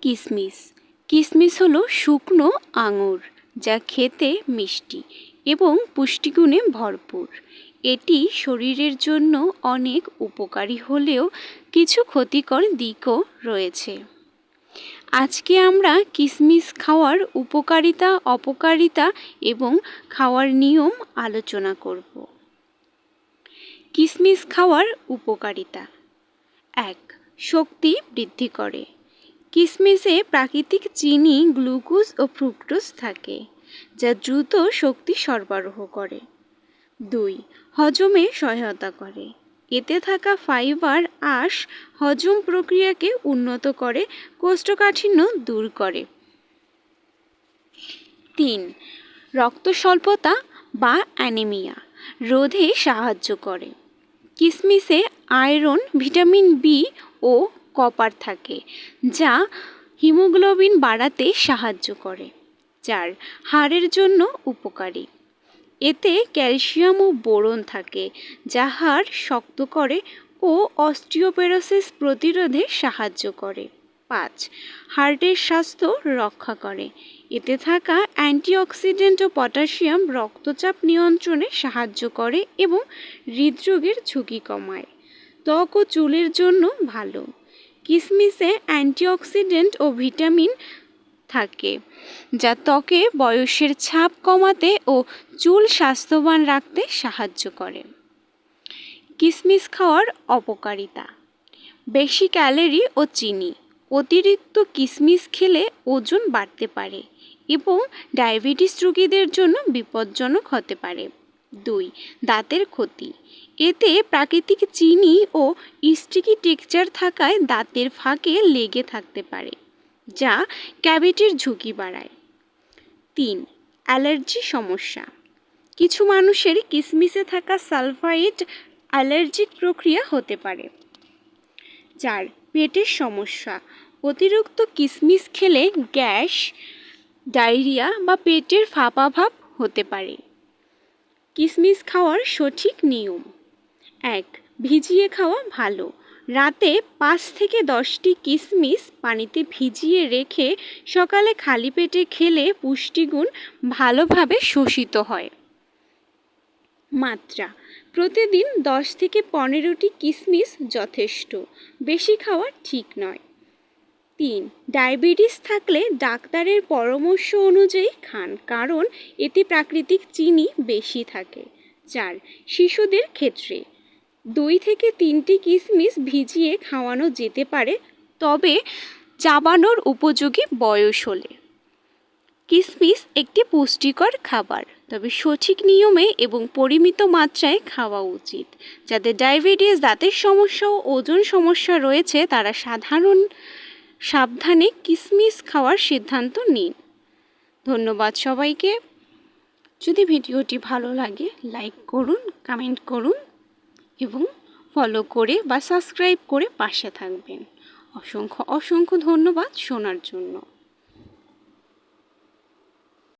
কিশমিশ কিশমিশ হলো শুকনো আঙুর, যা খেতে মিষ্টি এবং পুষ্টিগুণে ভরপুর। এটি শরীরের জন্য অনেক উপকারী হলেও কিছু ক্ষতিকর দিকও রয়েছে। আজকে আমরা কিশমিশ খাওয়ার উপকারিতা, অপকারিতা এবং খাওয়ার নিয়ম আলোচনা করব। কিশমিশ খাওয়ার উপকারিতা। এক, শক্তি বৃদ্ধি করে। কিশমিশে প্রাকৃতিক চিনি, গ্লুকোজ ও ফ্রুক্টোজ থাকে, যা দ্রুত শক্তি সরবরাহ করে। দুই, হজমে সহায়তা করে। এতে থাকা ফাইবার আঁশ হজম প্রক্রিয়াকে উন্নত করে, কোষ্ঠকাঠিন্য দূর করে। তিন রক্ত স্বল্পতা বা অ্যানিমিয়া রোধে সাহায্য করে। কিশমিশে আয়রন, ভিটামিন বি ও কপার থাকে, যা হিমোগ্লোবিন বাড়াতে সাহায্য করে চার হাড়ের জন্য উপকারী। এতে ক্যালসিয়াম ও বোরন থাকে, যা হাড় শক্ত করে ও অস্টিওপেরোসিস প্রতিরোধে সাহায্য করে। পাঁচ, হার্টের স্বাস্থ্য রক্ষা করে। এতে থাকা অ্যান্টিঅক্সিডেন্ট ও পটাশিয়াম রক্তচাপ নিয়ন্ত্রণে সাহায্য করে এবং হৃদরোগের ঝুঁকি কমায়। ত্বক ও চুলের জন্য ভালো। কিশমিশে অ্যান্টিঅক্সিডেন্ট ও ভিটামিন থাকে, যা ত্বকে বয়সের ছাপ কমাতে ও চুল স্বাস্থ্যবান রাখতে সাহায্য করে। কিসমিস খাওয়ার অপকারিতা, বেশি ক্যালোরি ও চিনি, অতিরিক্ত কিসমিস খেলে ওজন বাড়তে পারে এবং ডায়াবেটিস রোগীদের জন্য বিপজ্জনক হতে পারে। দুই, দাঁতের ক্ষতি। এতে প্রাকৃতিক চিনি ও স্টিকি টেক্সচার থাকায় দাঁতের ফাঁকে লেগে থাকতে পারে, যা ক্যাভিটির ঝুঁকি বাড়ায়। তিন, অ্যালার্জি সমস্যা। কিছু মানুষের কিসমিসে থাকা সালফাইড অ্যালার্জিক প্রক্রিয়া হতে পারে। চার, পেটের সমস্যা। অতিরিক্ত কিসমিস খেলে গ্যাস, ডায়রিয়া বা পেটের ফাঁপা ভাব হতে পারে। কিশমিশ খাওয়ার সঠিক নিয়ম। এক, ভিজিয়ে খাওয়া ভালো। রাতে পাঁচ থেকে দশটি কিশমিশ পানিতে ভিজিয়ে রেখে সকালে খালি পেটে খেলে পুষ্টিগুণ ভালোভাবে শোষিত হয়। মাত্রা, প্রতিদিন দশ থেকে পনেরোটি কিশমিশ যথেষ্ট। বেশি খাওয়া ঠিক নয়। তিন, ডায়াবেটিস থাকলে ডাক্তারের পরামর্শ অনুযায়ী খান, কারণ এতে প্রাকৃতিক চিনি বেশি থাকে। চার, শিশুদের ক্ষেত্রে। দুই থেকে তিনটি কিশমিশ ভিজিয়ে খাওয়ানো যেতে পারে, তবে চাবানোর উপযোগী বয়স হলে। কিশমিশ একটি পুষ্টিকর খাবার, তবে সঠিক নিয়মে এবং পরিমিত মাত্রায় খাওয়া উচিত। যাদের ডায়াবেটিস, দাঁতের সমস্যা ও ওজন সমস্যা রয়েছে, তারা সাধারণ সাবধানে কিসমিস খাওয়ার সিদ্ধান্ত নিন। ধন্যবাদ সবাইকে। যদি ভিডিওটি ভালো লাগে, লাইক করুন, কমেন্ট করুন এবং ফলো করে বা সাবস্ক্রাইব করে পাশে থাকবেন। অসংখ্য অসংখ্য ধন্যবাদ শোনার জন্য।